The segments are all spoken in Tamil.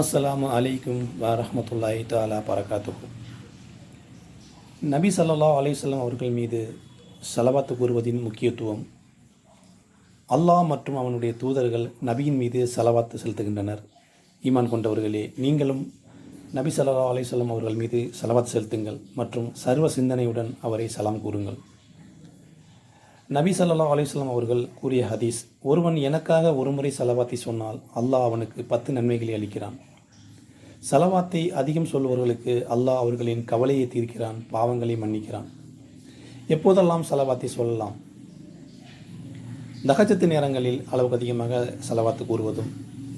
அஸ்ஸலாமு அலைக்கும் வரமத்துல்லாஹி தாலா பரகாத்துக்கும் நபி சல்லா அலைஹி அவர்கள் மீது செலவாத்து கூறுவதின் முக்கியத்துவம் அல்லாஹ் மற்றும் அவனுடைய தூதர்கள் நபியின் மீது செலவாத்து செலுத்துகின்றனர். ஈமான் கொண்டவர்களே நீங்களும் நபி சல்லா அலைஹி அவர்கள் மீது செலவாத்து செலுத்துங்கள் மற்றும் சர்வ சிந்தனையுடன் அவரை சலாம் கூறுங்கள். நபி சல்லா அலிஸ்லாம் அவர்கள் கூறிய ஹதீஸ் ஒருவன் எனக்காக ஒருமுறை சலவாத்தை சொன்னால் அல்லாஹ் அவனுக்கு பத்து நன்மைகளை அளிக்கிறான். சலவாத்தை அதிகம் சொல்பவர்களுக்கு அல்லாஹ் அவர்களின் கவலையை தீர்க்கிறான் பாவங்களை மன்னிக்கிறான். எப்போதெல்லாம் சலவாத்தை சொல்லலாம்? தகச்சத்து நேரங்களில் அளவுக்கு அதிகமாக செலவாத்து கூறுவதும்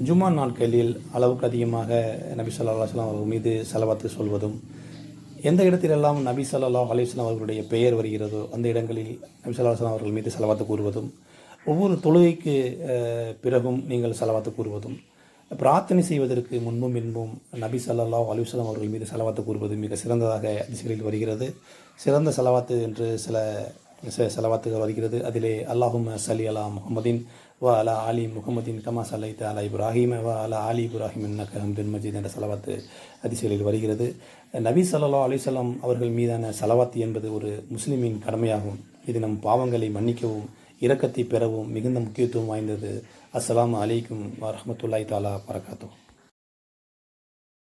ஜுமா நாட்களில் அளவுக்கு அதிகமாக நபி சொல்லா அலுவலாம் அவர்கள் மீது செலவாத்து சொல்வதும் எந்த இடத்திலெல்லாம் நபி சல்லா அலிஸ்லாம் அவர்களுடைய பெயர் வருகிறதோ அந்த இடங்களில் நபி ஸல்லல்லாஹு அலைஹி அவர்கள் மீது செலவாத்து கூறுவதும் ஒவ்வொரு தொழுகைக்கு பிறகும் நீங்கள் செலவாத்து கூறுவதும் பிரார்த்தனை செய்வதற்கு முன்பும் பின்பும் நபி சல்லா அலைஹி அவர்கள் மீது செலவாத்து கூறுவது மிக சிறந்ததாக அதிசயங்களில் வருகிறது. சிறந்த செலவாத்து என்று சில செலவாத்துகள் வருகிறது. அதிலே அல்லாஹும் சலி அலா முகமதின் வ அலா அலி முகமதின் கமா சலைத் அலா இப்ராஹிம் வ அலா அலி இப்ராஹிம் இன்னக ஹம்துன் மஜீத் என்ற செலவாத்து அதிசயலில் வருகிறது. நபி சல்லா அலிசல்லாம் அவர்கள் மீதான செலவாத்து என்பது ஒரு முஸ்லிமின் கடமையாகும். இது நம் பாவங்களை மன்னிக்கவும் இரக்கத்தை பெறவும் மிகுந்த முக்கியத்துவம் வாய்ந்தது. அஸ்லாம் அலைக்கும் வரமத்துல்லாய் தாலா பரகாத்துஹு.